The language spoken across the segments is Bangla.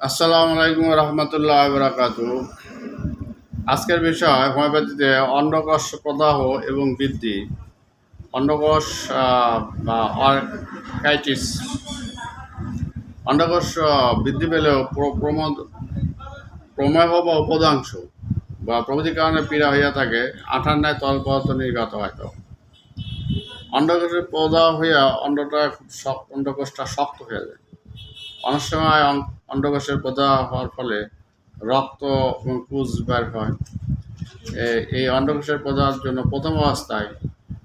আসসালামু আলাইকুম রহমতুল্লাহ বরাকাত আজকের বিষয় হোমিওপ্যাথিতে অন্ডকোষ প্রদাহ এবং বৃদ্ধি। অন্ডকোষ বা অন্ডকোষ বৃদ্ধি পেলেও প্র- প্রমোদ, প্রমেহ বা উপদাংশ বা প্রভৃতির কারণে পীড়া হইয়া থাকে আঠার ন্যায় তল পদার্থ নির্গত হয়তো অন্ডকোষের প্রদাহ হইয়া অন্ডটা খুব শক্ত, অন্ডকোষটা শক্ত হয়ে যায়। অনেক সময় অন্ডকোষের প্রদাহ হওয়ার ফলে রক্ত পুজ বের হয়। এই অন্ডকোষের প্রদাহের জন্য প্রথম অবস্থায়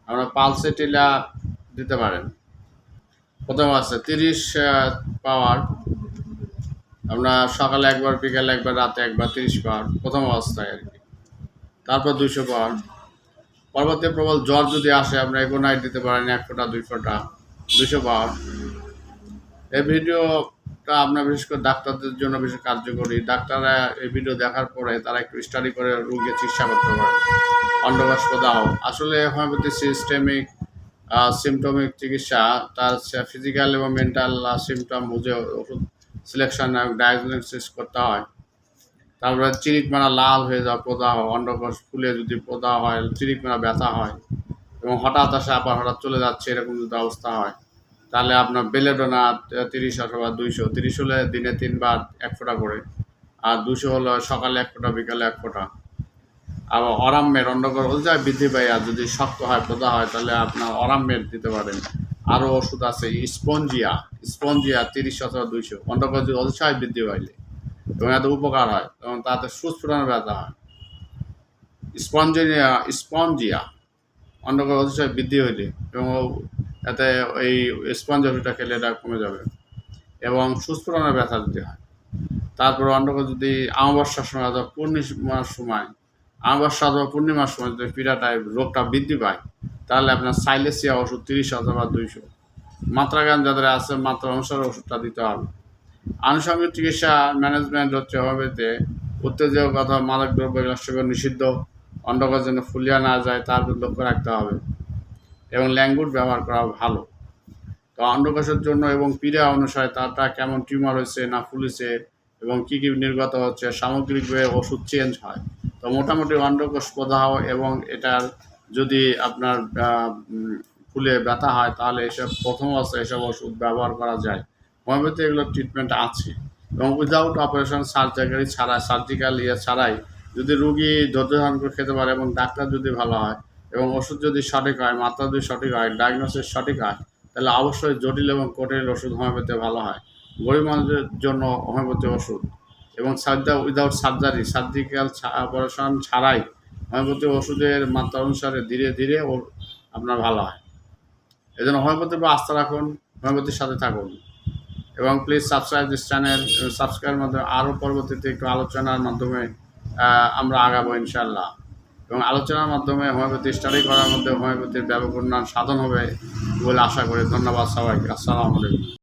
আমরা পালসেটিলা দিতে পারেন। প্রথম অবস্থায় তিরিশ পাওয়ার। আমরা সকালে একবার, বিকালে একবার, রাতে একবার তিরিশ পাওয়ার, প্রথম অবস্থায় আর কি। তারপর দুইশো পাওয়ার। পরবর্তী প্রবল জ্বর যদি আসে, আমরা এগোনাইট দিতে পারেন এক ফোঁটা, দুই ফোঁটা দুশো পাওয়ার। এই ভিডিওটা আপনার বিশেষ করে ডাক্তারদের জন্য বেশি কার্যকরী ডাক্তাররা এই ভিডিও দেখার পরে তারা একটু স্টাডি করে রোগীকে চিকিৎসা করতে পারে। অন্ডকোষ প্রদাহ আসলে হোমিওপ্যাথি সিস্টেমিক সিমটমিক চিকিৎসা, তার ফিজিক্যাল এবং মেন্টাল সিমটম বুঝে ওষুধ সিলেকশন ডায়াগনোসিস করতে হয়। তারপরে চিরিকমারা লাল হয়ে যাওয়া পোদা প্রদাহ, অন্ডকোষ ফুলে যদি প্রদাহ হয় চিরিকমারা ব্যথা হয় এবং হঠাৎ আসে, আবার হঠাৎ চলে যাচ্ছে, এরকম যদি অবস্থা হয়। তাহলে আপনার বেলেডোনা তিরিশ অথবা দুইশো। তিরিশ হলে দিনে তিনবার এক ফোঁটা করে, আর দুশো হলো সকালে এক ফোঁটা, বিকালে এক ফোঁটা। আবার অরাম্যের অন্ডকর উলজায় বৃদ্ধি পায়, আর যদি শক্ত হয় প্রদা হয়, তাহলে আপনার অরাম্যের দিতে পারেন। আরও ওষুধ আছে, স্পঞ্জিয়া। স্পঞ্জিয়া তিরিশ অথবা দুইশো। অন্ডকর যদি অলসায় বৃদ্ধি পাইলে। এবং এত উপকার হয়, এবং তাতে সুস্ফুটনের ব্যথা হয়। Spongia Spongia. অন্ডকর অতিশয় বৃদ্ধি হইলে। এবং এতে এই স্পঞ্জ ওষুধটা খেলে এটা কমে যাবে এবং সুস্ফুটনের ব্যথা যদি হয়। তারপর অন্ডকর যদি আমাবস্যার সময় অথবা পূর্ণিমার সময় আমাবস্যা অথবা পূর্ণিমার সময় যদি পীড়াটায় রোগটা বৃদ্ধি পায়, তাহলে আপনার সাইলেসিয়া ওষুধ তিরিশ অথবা দুইশো। মাত্রাগান যাদের আছে, মাত্রা অনুসারে ওষুধটা দিতে হবে। আনুষঙ্গিক চিকিৎসা ম্যানেজমেন্ট হচ্ছে হোমিওপ্যাথিতে উত্তেজক অথবা মাদক দ্রব্য নিষিদ্ধ। অন্ডকর যেন ফুলিয়া না যায়, তার লক্ষ্য রাখতে হবে। এবং ল্যাঙ্গুড ব্যবহার করা ভালো। তো অন্ডকোষের জন্য এবং পীড়া অনুসারে তারটা কেমন টিউমার হয়েছে, না ফুলেছে এবং কী কী নির্গত হচ্ছে সামগ্রিকভাবে ওষুধ চেঞ্জ হয়। তো মোটামুটি অন্ডকোষ প্রদাহ এবং এটার যদি আপনার ফুলে ব্যথা হয়, তাহলে এসব প্রথম অবস্থায় এসব ওষুধ ব্যবহার করা যায়। হোমিওপ্যাথি এগুলো ট্রিটমেন্ট আছে। এবং উইদাউট অপারেশন সার্জারি ছাড়া সার্জিক্যাল ইয়ে ছাড়াই যদি রুগী ধৈর্য ধারণ করে খেতে পারে এবং ডাক্তার যদি ভালো হয় এবং ওষুধ যদি সঠিক হয়, মাত্রা যদি সঠিক হয় ডায়াগনোসিস সঠিক হয়, তাহলে অবশ্যই জটিল এবং কঠিন ওষুধ হোমিওপ্যাথি ভালো হয়। গরিব মানুষের জন্য হোমিওপ্যাথি ওষুধ এবং সার্জা উইদাউট সার্জারি সার্জিক্যাল অপারেশন ছাড়াই হোমিওপ্যাথি ওষুধের মাত্রা অনুসারে ধীরে ধীরে ও আপনার ভালো হয়। এই জন্য হোমিওপ্যাথির উপর আস্থা রাখুন হোমিওপ্যাথির সাথে থাকুন। এবং প্লিজ সাবস্ক্রাইব দিস চ্যানেল সাবস্ক্রাইবের মাধ্যমে আরও পরবর্তীতে একটু আলোচনার মাধ্যমে আমরা আগাবো ইনশাল্লাহ এবং আলোচনার মাধ্যমে হোমিওপ্যাথি স্টাডি করার মধ্যে হোমিওপ্যাথির ব্যাপক উন্নয়ন সাধন হবে বলে আশা করি। ধন্যবাদ সবাইকে। আসসালামু আলাইকুম।